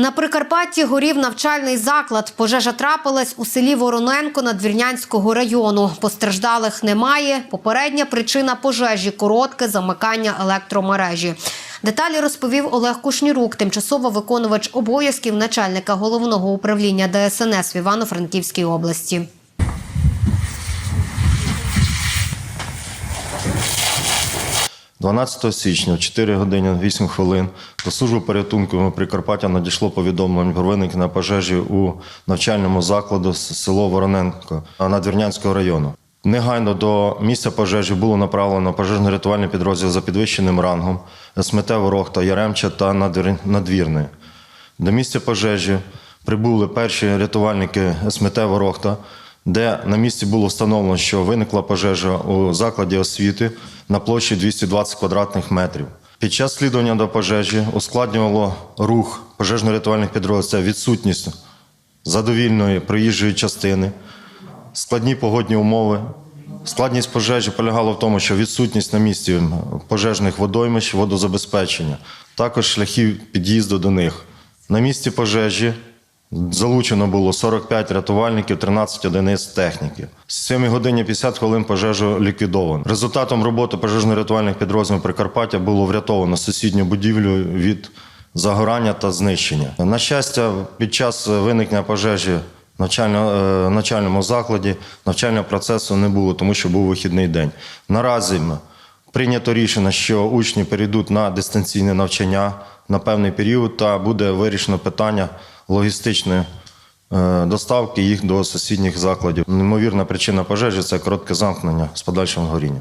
На Прикарпатті горів навчальний заклад. Пожежа трапилась у селі Вороненко Надвірнянського району. Постраждалих немає. Попередня причина пожежі коротке замикання електромережі. Деталі розповів Олег Кушнірук, тимчасово виконувач обов'язків начальника головного управління ДСНС в Івано-Франківській області. – 12 січня, в 4 години 8 хвилин, до служби порятунку Прикарпаття надійшло повідомлення про виникнення пожежі у навчальному закладу село Вороненко Надвірнянського району. Негайно до місця пожежі було направлено пожежно-рятувальний підрозділ за підвищеним рангом СМТ Ворохта, Яремча та Надвір- Надвірний. До місця пожежі прибули перші рятувальники СМТ Ворохта, де на місці було встановлено, що виникла пожежа у закладі освіти на площі 220 квадратних метрів. Під час слідування до пожежі ускладнювало рух пожежно-рятувальних підрозділів відсутність задовільної проїжджої частини, складні погодні умови. Складність пожежі полягала в тому, що відсутність на місці пожежних водоймищ, водозабезпечення, також шляхів під'їзду до них. На місці пожежі залучено було 45 рятувальників, 13 одиниць техніки. З 7 годині 50 хвилин пожежу ліквідовано. Результатом роботи пожежно-рятувальних підрозділів Прикарпаття було врятовано сусідню будівлю від загорання та знищення. На щастя, під час виникнення пожежі в навчально, е, навчальному закладі навчального процесу не було, тому що був вихідний день. Наразі прийнято рішення, що учні перейдуть на дистанційне навчання на певний період, та буде вирішено питання логістичної е, доставки їх до сусідніх закладів. Неймовірна причина пожежі це коротке замкнення з подальшим горінням.